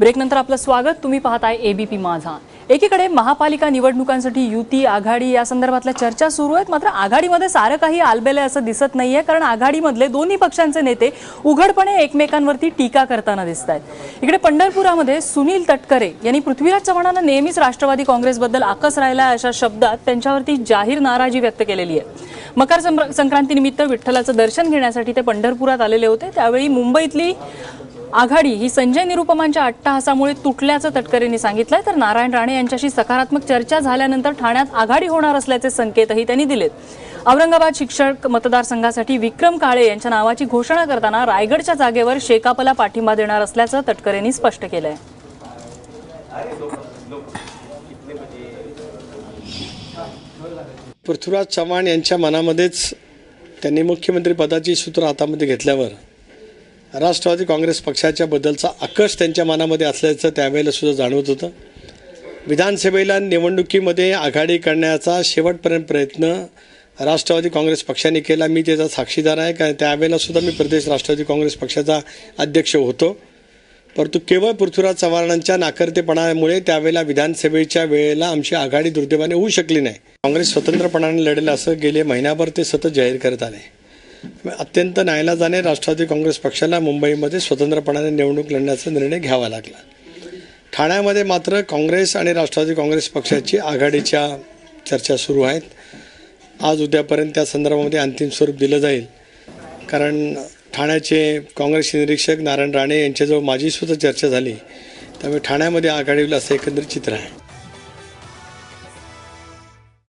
ब्रेकनंतर आपलं स्वागत. तुम्ही पाहताय एबीपी माझा. एकीकडे महापालिका निवडणुकांसाठी युती आघाडी या संदर्भातल्या चर्चा सुरू आहेत. मात्र आघाडीमध्ये सारं काही आलबेलं असं दिसत नाहीये कारण आघाडीमधले दोन्ही पक्षांचे नेते उघडपणे एकमेकांवरती टीका करताना दिसत आहेत इकडे पंढरपुरामध्ये सुनील तटकरे यांनी पृथ्वीराज चव्हाणांना नेहमीच राष्ट्रवादी काँग्रेसबद्दल आकस राहिला अशा शब्दात त्यांच्यावरती जाहीर नाराजी व्यक्त केलेली आहे. मकर संक्र- संक्रांतीनिमित्त विठ्ठलाचं दर्शन घेण्यासाठी ते पंढरपुरात आलेले होते. त्यावेळी मुंबईतली आघाडी ही संजय निरुपमांच्या अट्टहासामुळे तुटल्याचं तटकरेंनी सांगितलंय. तर नारायण राणे यांच्याशी सकारात्मक चर्चा झाल्यानंतर ठाण्यात आघाडी होणार असल्याचे संकेतही त्यांनी दिलेत. औरंगाबाद शिक्षक मतदारसंघासाठी विक्रम काळे यांच्या नावाची घोषणा करताना रायगडच्या जागेवर शेकापला पाठिंबा देणार असल्याचं तटकरेंनी स्पष्ट केलंय. पृथ्वीराज चव्हाण यांच्या मनामध्येच त्यांनी मुख्यमंत्री पदाची सूत्र हातामध्ये घेतल्यावर राष्ट्रवादी काँग्रेस पक्षाच्या बद्दलचा आकर्ष त्यांच्या मनामध्ये असल्याचं त्यावेळेला सुद्धा जाणवत होतं. विधानसभेला निवडणुकीमध्ये आघाडी करण्याचा शेवटपर्यंत प्रयत्न राष्ट्रवादी काँग्रेस पक्षाने केला. मी त्याचा साक्षीदार आहे. कारण त्यावेळेला सुद्धा मी प्रदेश राष्ट्रवादी काँग्रेस पक्षाचा अध्यक्ष होतो. परंतु केवळ पृथ्वीराज चव्हाणांच्या नाकर्तेपणामुळे त्यावेळेला विधानसभेच्या वेळेला आमची आघाडी दुर्दैवाने होऊ शकली नाही. काँग्रेस स्वतंत्रपणाने लढेल असं गेले महिनाभर ते सतत जाहीर करत आले. अत्यंत नायलाजाने राष्ट्रवादी काँग्रेस पक्षाला मुंबईमध्ये स्वतंत्रपणाने निवडणूक लढण्याचा निर्णय घ्यावा लागला. ठाण्यामध्ये मात्र काँग्रेस आणि राष्ट्रवादी काँग्रेस पक्षाची आघाडीच्या चर्चा सुरू आहेत. आज उद्यापर्यंत त्या संदर्भामध्ये अंतिम स्वरूप दिलं जाईल. कारण ठाण्याचे काँग्रेसचे निरीक्षक नारायण राणे यांच्याजवळ माझी सुद्धा चर्चा झाली. त्यामुळे ठाण्यामध्ये आघाडीला असं एकंदरीत चित्र आहे.